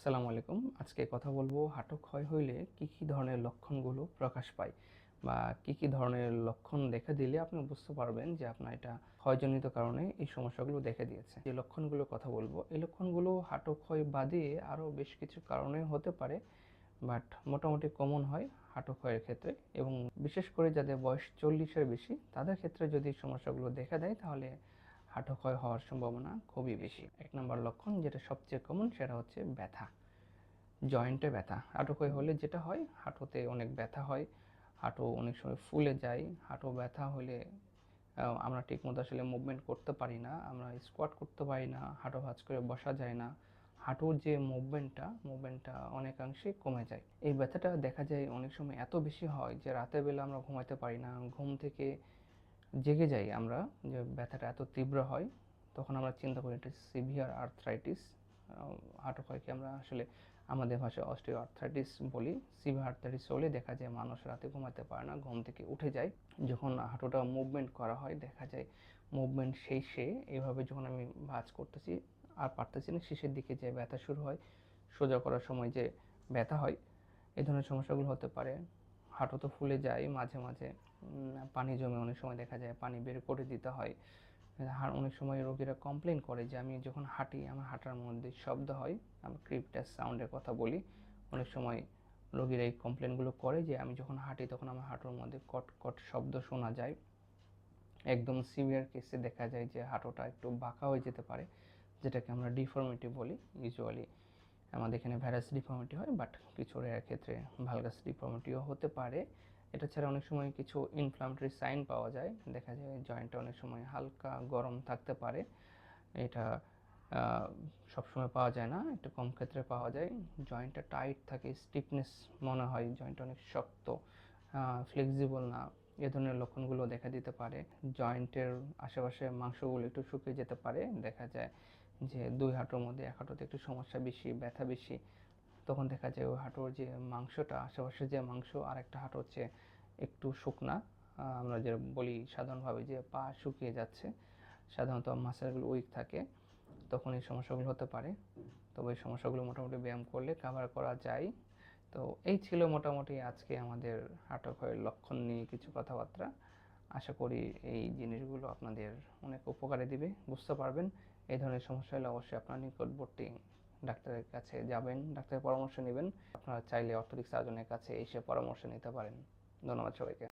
আসসালামু আলাইকুম। আজকে কথা বলব হাঁটু ক্ষয় হইলে কি কি ধরনের লক্ষণগুলো প্রকাশ পায় বা কি কি ধরনের লক্ষণ দেখা দিলে আপনি বুঝতে পারবেন যে আপনার এটা ক্ষয়জনিত কারণে এই সমস্যাগুলো দেখা দিয়েছে। যে লক্ষণগুলো কথা বলব, এই লক্ষণগুলো হাঁটু ক্ষয় বাদে আরও বেশ কিছু কারণে হতে পারে, বাট মোটামুটি কমন হয় হাঁটু ক্ষয়ের ক্ষেত্রে এবং বিশেষ করে যাদের বয়স চল্লিশের বেশি, তাদের ক্ষেত্রে যদি সমস্যাগুলো দেখা দেয় তাহলে হাঁটু ক্ষয় হওয়ার সম্ভাবনা খুবই বেশি। এক নম্বর লক্ষণ যেটা সবচেয়ে কমন সেটা হচ্ছে ব্যথা। জয়েন্টে ব্যথা। হাঁটু ক্ষয় হলে যেটা হয়, হাঁটুতে অনেক ব্যথা হয়, হাঁটু অনেক সময় ফুলে যায়, হাঁটু ব্যথা হলে আমরা ঠিকমতো আসলে মুভমেন্ট করতে পারি না, আমরা স্কোয়াট করতে পারি না, হাঁটু ভাঁজ করে বসা যায় না। হাঁটুর যে মুভমেন্টটা মুভমেন্টটা অনেকাংশে কমে যায়। এই ব্যথাটা দেখা যায় অনেক সময় এত বেশি হয় যে রাতের বেলা আমরা ঘুমাতে পারি না। ঘুম থেকে জেগে যাই আমরা, যে ব্যথাটা এত তীব্র হয়, তখন আমরা চিন্তা করি এটা সিভিয়ার আর্থ্রাইটিস হাঁটু ক্ষয়কে আমরা আসলে আমাদের ভাষায় অস্টিও আর্থ্রাইটিস বলি। সিভিয়ার আর্থ্রাইটিস হলে দেখা যায় মানুষ রাতে ঘুমাতে পারে না, ঘুম থেকে উঠে যায়। যখন হাঁটুটা মুভমেন্ট করা হয়, দেখা যায় মুভমেন্ট শেষে এইভাবে যখন আমি ভাঁজ করতেছি আর পারতেছি না, শেষের দিকে যে ব্যথা শুরু হয়, সোজা করার সময় যে ব্যথা হয় এই ধরনের সমস্যাগুলো হতে পারে। হাঁটু তো ফুলে যায় মাঝে মাঝে পানি জমে অনেক সময় দেখা যায়, পানি বের করে দিতে হয়। আর অনেক সময় রোগীরা কমপ্লেন করে যে আমি যখন হাঁটি আমার হাঁটার মধ্যে শব্দ হয়, আমি ক্রিপটাস সাউন্ডের কথা বলি। অনেক সময় রোগীরা এই কমপ্লেনগুলো করে যে আমি যখন হাঁটি তখন আমার হাঁটুর মধ্যে কট কট শব্দ শোনা যায়। একদম সিভিয়ার কেসে দেখা যায় যে হাঁটুটা একটু বাঁকা হয়ে যেতে পারে, যেটাকে আমরা ডিফর্মিটি বলি ইউজুয়ালি আমাদের এখানে ভ্যারাস ডিফর্মিটি হয় বাট কিছু রেয়ার ক্ষেত্রে ভালগাস ডিফর্মিটিও হতে পারে। এটা ছাড়া অনেক সময় কিছু ইনফ্লামেটরি সাইন পাওয়া যায়। দেখা যায় জয়েন্টটা অনেক সময় হালকা গরম থাকতে পারে। এটা সবসময় পাওয়া যায় না একটু কম ক্ষেত্রে পাওয়া যায়। জয়েন্টটা টাইট থাকে স্টিফনেস মনে হয় জয়েন্ট অনেক শক্ত ফ্লেক্সিবল না, এ ধরনের লক্ষণগুলো দেখা দিতে পারে। জয়েন্টের আশেপাশে মাংসগুলো একটু শুকিয়ে যেতে পারে। দেখা যায় যে দুই হাঁটুর মধ্যে, এক হাঁটুতে একটু সমস্যা বেশি, ব্যথা বেশি, তখন দেখা যায় ওই হাঁটুর যে মাংসটা আশেপাশে যে মাংস আর একটা হাঁটু হচ্ছে একটু শুকনা। আমরা যে বলি সাধারণভাবে যে পা শুকিয়ে যাচ্ছে, সাধারণত মাসেলগুলো উইক থাকে, তখন এই সমস্যাগুলো হতে পারে। তবে এই সমস্যাগুলো মোটামুটি ব্যায়াম করলে কাভার করা যায়। তো এই ছিল মোটামুটি আজকে আমাদের হাঁটু ক্ষয়ের লক্ষণ নিয়ে কিছু কথাবার্তা। আশা করি এই জিনিসগুলো আপনাদের অনেক উপকারে দিবে, বুঝতে পারবেন। এই ধরনের সমস্যা হলে অবশ্যই আপনার নিকটবর্তী ডাক্তারের কাছে যাবেন, ডাক্তারের পরামর্শ নেবেন। আপনারা চাইলে অর্থোটিক সার্জনের কাছে এসে পরামর্শ নিতে পারেন। ধন্যবাদ সবাইকে।